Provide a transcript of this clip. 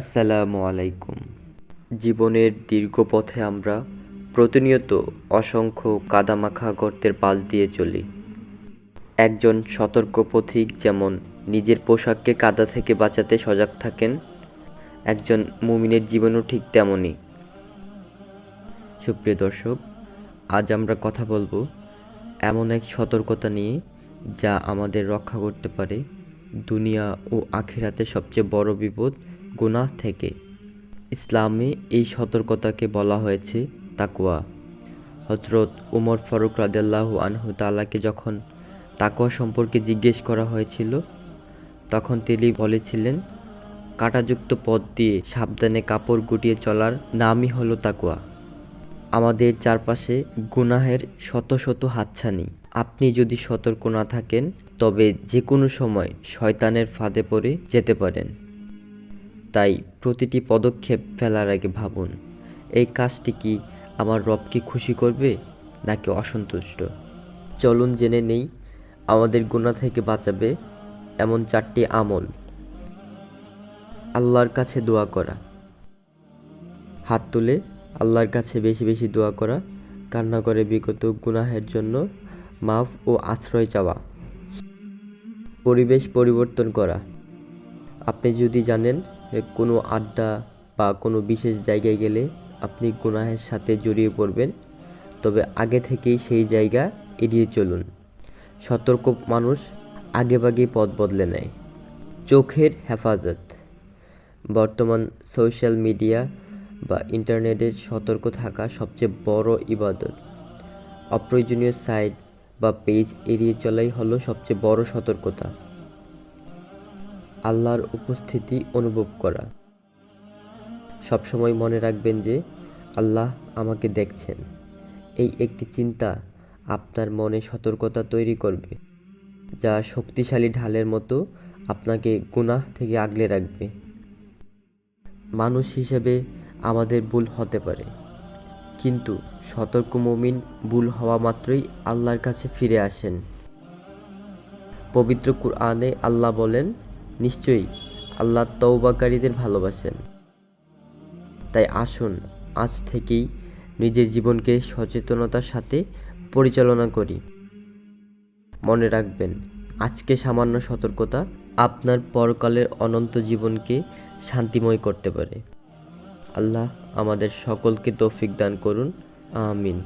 আসসালামু আলাইকুম। জীবনের দীর্ঘ পথে আমরা প্রতিনিয়ত অসংখ্য কাদামাখা গর্তের পাশ দিয়ে চলি। একজন সতর্ক পথিক যেমন নিজের পোশাককে কাদা থেকে বাঁচাতে সজাগ থাকেন, একজন মুমিনের জীবনও ঠিক তেমনই। সুপ্রিয় দর্শক, আজ আমরা কথা বলব এমন এক সতর্কতা নিয়ে যা আমাদের রক্ষা করতে পারে দুনিয়া ও আখিরাতে সবচেয়ে বড় বিপদ গুনাহ থেকে। ইসলামে এই সতর্কতাকে বলা হয়েছে তাকুয়া হজরত উমর ফারুক রাদিয়াল্লাহু আনহু তাআলাকে যখন তাকুয়া সম্পর্কে জিজ্ঞেস করা হয়েছিল, তখন তিনি বলেছিলেন, কাঁটাযুক্ত পথ দিয়ে সাবধানে কাপড় গুটিয়ে চলার নামই হলো তাকুয়া আমাদের চারপাশে গুনাহের শত শত হাতছানি। আপনি যদি সতর্ক না থাকেন, তবে যে কোনো সময় শয়তানের ফাঁদে পড়ে যেতে পারেন। তাই প্রতিটি পদক্ষেপ ফেলার আগে ভাবুন, এই কাজটি কি আমার রবকে খুশি করবে নাকি অসন্তুষ্ট? চলুন জেনে নেই, আমাদের গুণা থেকে বাঁচাবে এমন চারটি আমল। আল্লাহর কাছে দোয়া করা। হাত তুলে আল্লাহর কাছে বেশি বেশি দোয়া করা। কান্না করে বিগত গুনাহের জন্য মাফ ও আশ্রয় চাওয়া। পরিবেশ পরিবর্তন করা। আপনি যদি জানেন কোনো আড্ডা বা কোনো বিশেষ জায়গায় গেলে আপনি গুনাহের সাথে জড়িয়ে পড়বেন। তবে আগে থেকেই সেই জায়গা এড়িয়ে চলুন। সতর্ক মানুষ আগেভাগেই পথ বদলে নেয়। চোখের হেফাজত। বর্তমান সোশ্যাল মিডিয়া বা ইন্টারনেটের সতর্ক থাকা সবচেয়ে বড় ইবাদত। অপ্রয়োজনীয় সাইট বা পেজ এড়িয়ে চলাই হলো সবচেয়ে বড় সতর্কতা। আল্লাহর উপস্থিতি অনুভব করা। সবসময় মনে রাখবেন যে, আল্লাহ আমাকে দেখছেন। এই একটি চিন্তা আপনার মনে সতর্কতা তৈরি করবে, যা শক্তিশালী ঢালের মতো আপনাকে গুনাহ থেকে আগলে রাখবে। মানুষ হিসেবে আমাদের ভুল হতে পারে, কিন্তু সতর্ক মুমিন ভুল হওয়া মাত্রই আল্লাহর কাছে ফিরে আসেন। পবিত্র কুরআনে আল্লাহ বলেন নিশ্চয়ই আল্লাহ তৌবাকারীদের ভালোবাসেন। তাই আসুন, আজ থেকেই নিজের জীবনকে সচেতনতার সাথে পরিচালনা করি। মনে রাখবেন, আজকে সামান্য সতর্কতা আপনার পরকালের অনন্ত জীবনকে শান্তিময় করতে পারে। আল্লাহ আমাদের সকলকে তৌফিক দান করুন। আমিন।